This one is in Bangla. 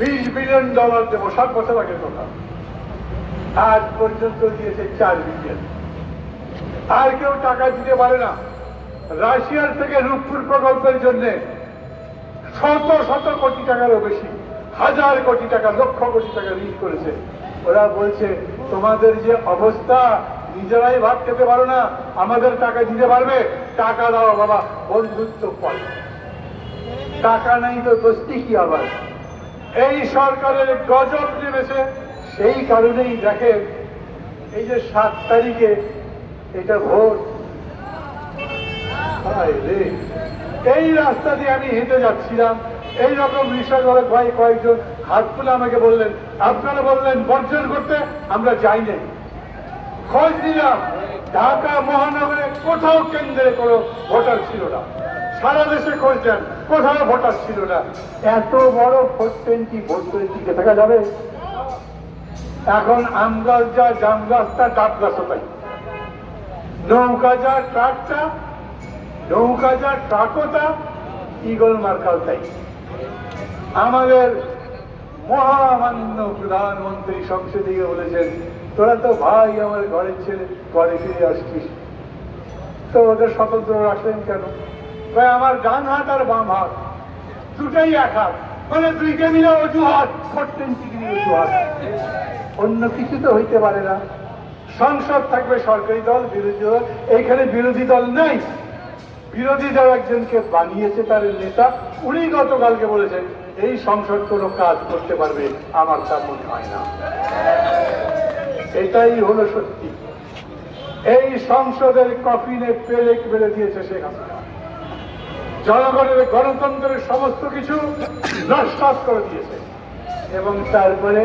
বিশ বিলিয়ন ডলার দেবো সাত বছর আগের কথা। আজ পর্যন্ত দিয়েছে চার বিলিয়ন। আর কেউ টাকা দিতে পারে না। রাশিয়ার থেকে রূপপুর প্রকল্পের জন্য শত শত কোটি টাকারও বেশি, হাজার কোটি টাকা, লক্ষ কোটি টাকা ঋণ করেছে। ওরা বলছে, তোমাদের যে অবস্থা, নিজেরাই ভাত খেতে পারো না, আমাদের টাকা দিতে পারবে? টাকা দাও বাবা, বন্ধুত্ব পড়ে টাকা নাই তো দোস্তি কি আবার? এই সরকারের গজব নেমেছে, সেই কারণেই দেখেন, এই যে সাত তারিখে এটা ভোট। এই রাস্তা দিয়ে আমি হেঁটে যাচ্ছিলাম এই রকম রিক্সাচালক ভাই কয়েকজন হাত তুলে আমাকে বললেন, আপনারা বললেন বর্জন করতে, আমরা যাই নাই। খোঁজ নিলাম, ঢাকা মহানগরে কোথাও কেন্দ্রে কোনো ভোটার ছিল না। সারা দেশে দেন কোথাও ভোটার ছিল না। এত বড় ভোট ট্রেনটি ভোট করে টিকে থাকা যাবে? এখন আম গাছ যা জাম গাছটা ডাব গাছও তাই। নৌকা যা ট্রাকটা নৌকা যা ট্রাকোটা ইগল মার্কাও তাই। আমাদের মহামান্য প্রধানমন্ত্রী সংসদে গিয়ে বলেছেন তোরা তো ভাই আমার ঘরের ছেলে ঘরে ফিরে আসছিস। তো ওদের স্বতন্ত্র রাখলেন কেন? কয় আমার ডান হাত আর বাম হাত। দুটাই এক হাত। মানে দুইকে মিলে অজুহাত। করতেন চিকনি অজুহাত। অন্য কিছু তো হইতে পারে না। সংসদ থাকবে সরকারি দল, বিরোধী দল। এইখানে বিরোধী দল নাই। বিরোধী দল একজনকে বানিয়েছে তার নেতা। উনি গতকালকে বলেছেন, এই সংসদ কোনো কাজ করতে পারবে, আমার তা মনে হয় না। এটাই হলো সত্যি। এই সংসদের কফিনে পেরেক বেড়ে দিয়েছে হাসিনা। জনগণের গণতন্ত্রের সমস্ত কিছু নস্বাত করে দিয়েছে। এবং তারপরে